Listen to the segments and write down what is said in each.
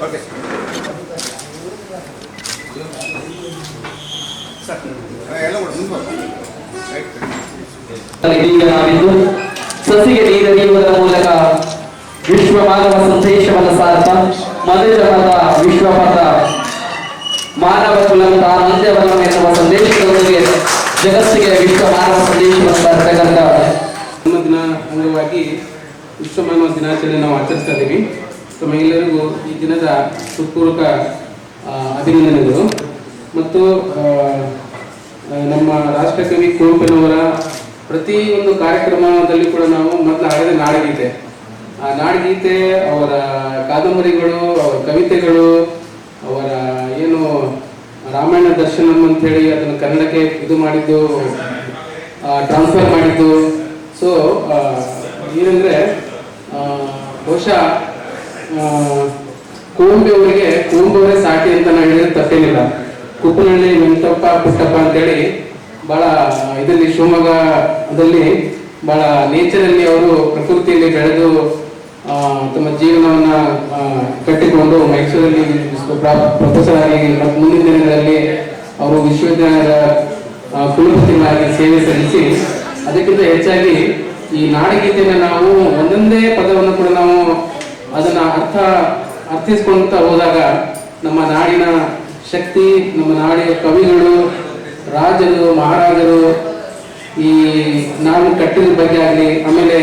Okay ಸಸಿಗೆ ನೀರಡಿಯುವುದರ ಮೂಲಕ ವಿಶ್ವ ಮಾನವ ಸಂದೇಶವನ್ನು ಸಾರ್ಥ ಮನುಜಪದ ವಿಶ್ವಪದ ಮಾನವ ಕುಲದ ಅಂತ್ಯವಲ್ಲ ಎನ್ನುವ ಸಂದೇಶದೊಂದಿಗೆ ಜಗತ್ತಿಗೆ ವಿಶ್ವ ಮಾನವ ಸಂದೇಶವನ್ನು ಸಾರ್ತಕ್ಕಂಥ ನಮ್ಮ ದಿನ ಅಂಗವಾಗಿ ವಿಶ್ವ ಮಾನವ ದಿನಾಚರಣೆ ನಾವು ಆಚರಿಸ್ತಾ ಇದ್ದೀವಿ. ತಮ್ಮೆಲ್ಲರಿಗೂ ಈ ದಿನದ ಹೃತ್ಪೂರ್ವಕ ಅಭಿನಂದನೆಗಳು. ಮತ್ತು ನಮ್ಮ ರಾಷ್ಟ್ರಕವಿ ಪ್ರತಿ ಪ್ರತಿಯೊಂದು ಕಾರ್ಯಕ್ರಮದಲ್ಲಿ ಕೂಡ ನಾವು ಮೊದಲು ಹಾಡಿದ ನಾಡಗೀತೆ. ಆ ನಾಡಗೀತೆ, ಅವರ ಕಾದಂಬರಿಗಳು, ಅವರ ಕವಿತೆಗಳು, ಅವರ ಏನು ರಾಮಾಯಣ ದರ್ಶನಂ ಅಂತೇಳಿ ಅದನ್ನು ಕನ್ನಡಕ್ಕೆ ಇದು ಮಾಡಿದ್ದು ಟ್ರಾನ್ಸ್ಫರ್ ಮಾಡಿದ್ದು. ಸೊ ಏನಂದ್ರೆ ಬಹುಶಃ ಕುವೆಂಪು ಅವರಿಗೆ ಸಾಟಿ ಅಂತ ನಾವು ಹೇಳಿದ್ರೆ ತಪ್ಪೇನಿಲ್ಲ. ಕುಪ್ಪನಹಳ್ಳಿ ವೆಂಕಟಪ್ಪ, ಪುಟ್ಟಪ್ಪ ಅಂತೇಳಿ ಬಹಳ ಇದರಲ್ಲಿ ಶಿವಮೊಗ್ಗದಲ್ಲಿ ಬಹಳ ನೇಚರಲ್ಲಿ ಅವರು ಪ್ರಕೃತಿಯಲ್ಲಿ ಬೆಳೆದು ತಮ್ಮ ಜೀವನವನ್ನ ಕಟ್ಟಿಕೊಂಡು ಮೈಸೂರಲ್ಲಿ ಪ್ರೊಫೆಸರ್ ಆಗಿ ಮುಂದಿನ ದಿನಗಳಲ್ಲಿ ಅವರು ವಿಶ್ವವಿದ್ಯಾಲಯದ ಕುಲಪತಿಗಳಾಗಿ ಸೇವೆ ಸಲ್ಲಿಸಿ, ಅದಕ್ಕಿಂತ ಹೆಚ್ಚಾಗಿ ಈ ನಾಡಗೀತೆಯನ್ನು ನಾವು ಒಂದೊಂದೇ ಪದವನ್ನು ಕೂಡ ನಾವು ಅದನ್ನ ಅರ್ಥ ಅರ್ಥಿಸ್ಕೊಂತ ಹೋದಾಗ ನಮ್ಮ ನಾಡಿನ ಶಕ್ತಿ, ನಮ್ಮ ನಾಡಿನ ಕವಿಗಳು, ರಾಜರು, ಮಹಾರಾಜರು ಈ ನಾವು ಕಟ್ಟಿದ ಬಗ್ಗೆ ಆಗಲಿ, ಆಮೇಲೆ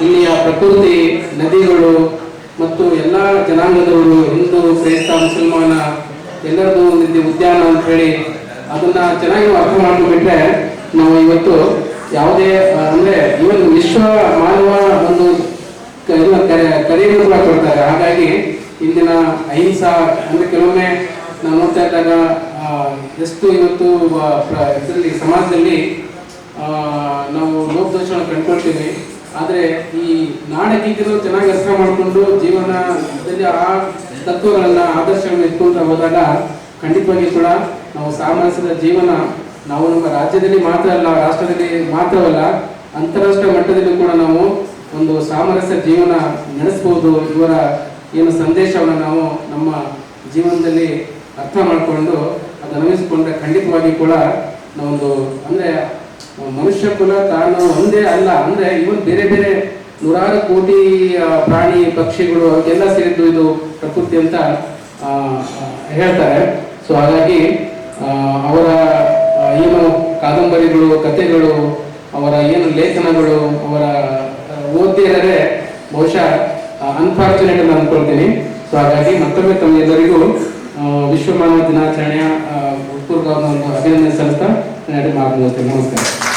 ಇಲ್ಲಿಯ ಪ್ರಕೃತಿ, ನದಿಗಳು ಮತ್ತು ಎಲ್ಲ ಜನಾಂಗದವರು, ಹಿಂದೂ, ಕ್ರೈಸ್ತ, ಮುಸಲ್ಮಾನ, ಎಲ್ಲರದ್ದು ಒಂದು ಉದ್ಯಾನ ಅಂತ ಹೇಳಿ ಅದನ್ನ ಚೆನ್ನಾಗಿ ಅರ್ಥ ಮಾಡ್ಕೊಂಡ್ಬಿಟ್ರೆ ನಾವು ಇವತ್ತು ಯಾವುದೇ ಅಂದ್ರೆ ಇವನ್ ವಿಶ್ವ ಮಾನವ ಒಂದು ಕ- ಇದನ್ನ ಕರೆಯನ್ನು ಕೂಡ ಕೊಡ್ತಾರೆ ಹಾಗಾಗಿ ಇಂದಿನ ಅಹಿಂಸಾ ಅಂದ್ರೆ ಕೆಲವೊಮ್ಮೆ ನಾವು ನೋಡ್ತಾ ಇದ್ದಾಗ ಎಷ್ಟು ಇವತ್ತು ಇದರಲ್ಲಿ, ಸಮಾಜದಲ್ಲಿ ನಾವು ಲೋಪದೋಷಗಳನ್ನು ಕಂಡುಕೊಳ್ತೀವಿ. ಆದರೆ ಈ ನಾಡಗೀತೆಗಳು ಚೆನ್ನಾಗಿ ಅರ್ಥ ಮಾಡಿಕೊಂಡು ಜೀವನದಲ್ಲಿ ಆ ತತ್ವಗಳನ್ನ, ಆದರ್ಶಗಳನ್ನ ಇಟ್ಕೊಂತ ಹೋದಾಗ ಖಂಡಿತವಾಗಿ ಕೂಡ ನಾವು ಸಾಮರಸ್ಯದ ಜೀವನ ನಾವು ನಮ್ಮ ರಾಜ್ಯದಲ್ಲಿ ಮಾತ್ರ ಅಲ್ಲ, ರಾಷ್ಟ್ರದಲ್ಲಿ ಮಾತ್ರವಲ್ಲ, ಅಂತಾರಾಷ್ಟ್ರೀಯ ಮಟ್ಟದಲ್ಲಿ ಕೂಡ ನಾವು ಸಾಮರಸ್ಯ ಜೀವನ ನಡೆಸಬಹುದು ಇವರ ಏನು ಸಂದೇಶವನ್ನು ನಾವು ನಮ್ಮ ಜೀವನದಲ್ಲಿ ಅರ್ಥ ಮಾಡಿಕೊಂಡು ಅದು ಅನುಭವಿಸಿಕೊಂಡ್ರೆ ಖಂಡಿತವಾಗಿ ಕೂಡ ನಾವೊಂದು ಅಂದ್ರೆ, ಮನುಷ್ಯ ಕುಲ ತಾನು ಒಂದೇ ಅಲ್ಲ. ಅಂದ್ರೆ ಇವನ್ ಬೇರೆ ಬೇರೆ ನೂರಾರು ಕೋಟಿ ಪ್ರಾಣಿ ಪಕ್ಷಿಗಳು ಎಲ್ಲ ಸೇರಿದ್ದು ಇದು ಪ್ರಕೃತಿ ಅಂತ ಹೇಳ್ತಾರೆ. ಸೊ ಹಾಗಾಗಿ ಅವರ ಏನು ಕಾದಂಬರಿಗಳು, ಕಥೆಗಳು, ಅವರ ಏನು ಲೇಖನಗಳು, ಅವರ ಓದ್ದೇ ಬಹುಶಃ ಅನ್ಫಾರ್ಚುನೇಟ್ ಅಂತ ಅನ್ಕೊಳ್ತೀನಿ ಸೊ ಹಾಗಾಗಿ ಮತ್ತೊಮ್ಮೆ ತಮ್ಮೆಲ್ಲರಿಗೂ ಎಲ್ಲರಿಗೂ ವಿಶ್ವ ಮಾನವ ದಿನಾಚರಣೆಯ ಒಂದು ಅಭಿನಂದನೆ ಸಲ್ಲಿಸ್ತಾ ಮಾತು ನಮಸ್ಕಾರ.